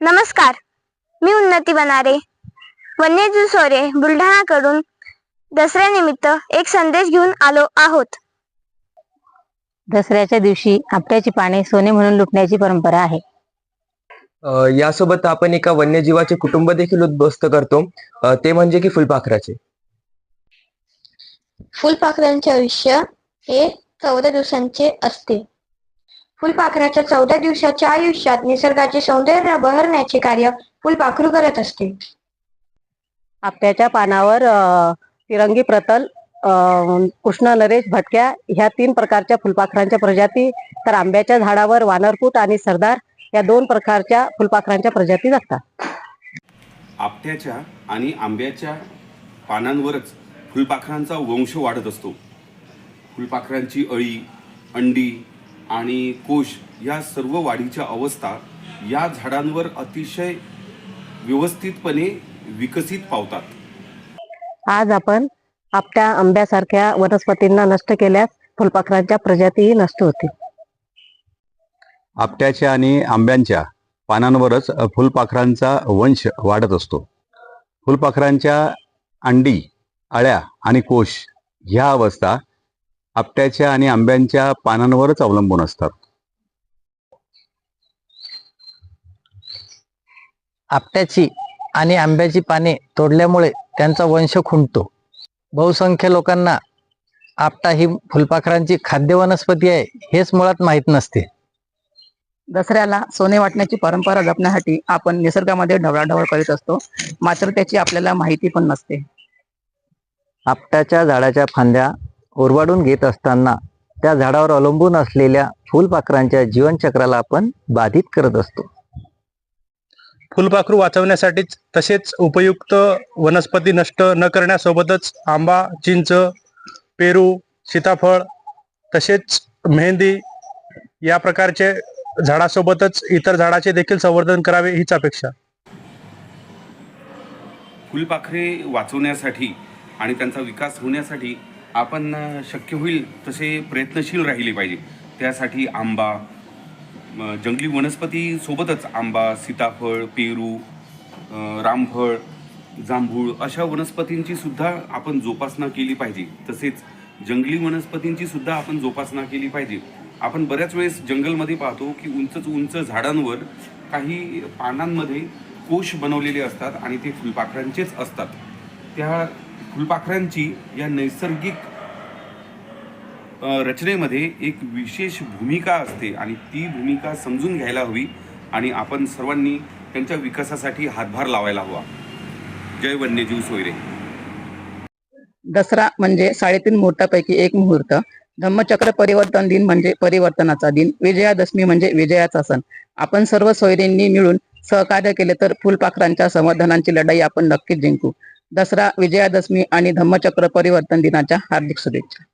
नमस्कार. मी उन्नती बनारे. वन्यजीव सोरे बुलढाणाकडून दसऱ्यानिमित्त एक संदेश घेऊन आलो आहोत. दसऱ्याच्या दिवशी आपट्याची पाने सोने म्हणून लुटण्याची परंपरा आहे. अ, यासोबत आपण एका वन्यजीवाचे कुटुंब देखील उद्ध्वस्त करतो. अ, ते म्हणजे की फुलपाखराचे. फुलपाखरांचे आयुष्य हे चौदा दिवसांचे असते. फुलपाखराच्या चौदा दिवसाच्या आयुष्यात निसर्गाचे सौंदर्य बहरण्याचे कार्य फुलपाखरू करत असते. आपट्याच्या पानावर अ, तिरंगी प्रतल अ, कृष्ण नरेश भटक्या ह्या तीन प्रकारच्या फुलपाखरांच्या प्रजाती तर आंब्याच्या झाडावर वानरपूत आणि सरदार या दोन प्रकारच्या फुलपाखरांच्या प्रजाती जगतात. आपट्याच्या आणि आंब्याच्या पानांवरच फुलपाखरांचा वंश वाढत असतो. फुलपाखरांची अळी अंडी आणि कोश या सर्व वाढीच्या अवस्था या झाडांवर अतिशय व्यवस्थितपणे विकसित पावतात. आज आपण आपट्या आंब्यासारख्या वनस्पतींना नष्ट केल्यास फुलपाखरांच्या प्रजातीही नष्ट होतील. आपट्याच्या आणि आंब्यांच्या पानांवरच फुलपाखरांचा वंश वाढत असतो. फुलपाखरांच्या अंडी अळ्या आणि कोश ह्या अवस्था आपट्याच्या आणि आंब्यांच्या पानांवरच अवलंबून असतात. आपट्याची आणि आंब्याची पाने तोडल्यामुळे त्यांचा वंश खुंटतो. बहुसंख्य लोकांना आपटा ही फुलपाखरांची खाद्य वनस्पती आहे हेच मुळात माहीत नसते. दसऱ्याला सोने वाटण्याची परंपरा जपण्यासाठी आपण निसर्गामध्ये ढवळाढवळ करीत असतो मात्र त्याची आपल्याला माहिती पण नसते. आपट्याच्या झाडाच्या फांद्या उरवाडून घेत असताना त्या झाडावर अवलंबून असलेल्या फुलपाखरांच्या जीवनचक्राला आपण बाधित करत असतो. फुलपाखरू वाचवण्यासाठीच तसेच उपयुक्त वनस्पती नष्ट न करण्यासोबतच आंबा चिंच पेरू सीताफळ तसेच मेहंदी या प्रकारचे झाडासोबतच इतर झाडाचे देखील संवर्धन करावे हीच अपेक्षा. फुलपाखरे वाचवण्यासाठी आणि त्यांचा विकास होण्यासाठी आपण शक्य होईल तसे प्रयत्नशील राहिले पाहिजे. त्यासाठी आंबा जंगली वनस्पती सोबतच आंबा सीताफळ पेरू रामफळ जांभूळ अशा वनस्पतींची सुद्धा आपण जोपासना केली पाहिजे. तसेच जंगली वनस्पतींची सुद्धा आपण जोपासना केली पाहिजे. आपण बऱ्याच वेळेस जंगलमध्ये पाहतो की उंचच उंच झाडांवर काही पानांमध्ये कोश बनवलेले असतात आणि ते फुलपाखरांचेच असतात. त्या फुलपाखरांची या नैसर्गिक रचनेमध्ये एक विशेष भूमिका असते आणि ती भूमिका समजून घ्यायला हवी आणि आपण सर्वांनी त्यांच्या विकासासाठी हातभार लावायला हवा. जय वन्यजीव सोयरे. दसरा म्हणजे साडेतीन मुहूर्तापैकी एक मुहूर्त. धम्मचक्र परिवर्तन दिन म्हणजे परिवर्तनाचा दिन. विजयादशमी म्हणजे विजयाचा सण. आपण सर्व सोयरींनी मिळून सहकार्य केले तर फुलपाखरांच्या समाधानांची लढाई आपण नक्कीच जिंकू. दसरा विजयादशमी आणि धम्मचक्र परिवर्तन दिनाच्या हार्दिक शुभेच्छा.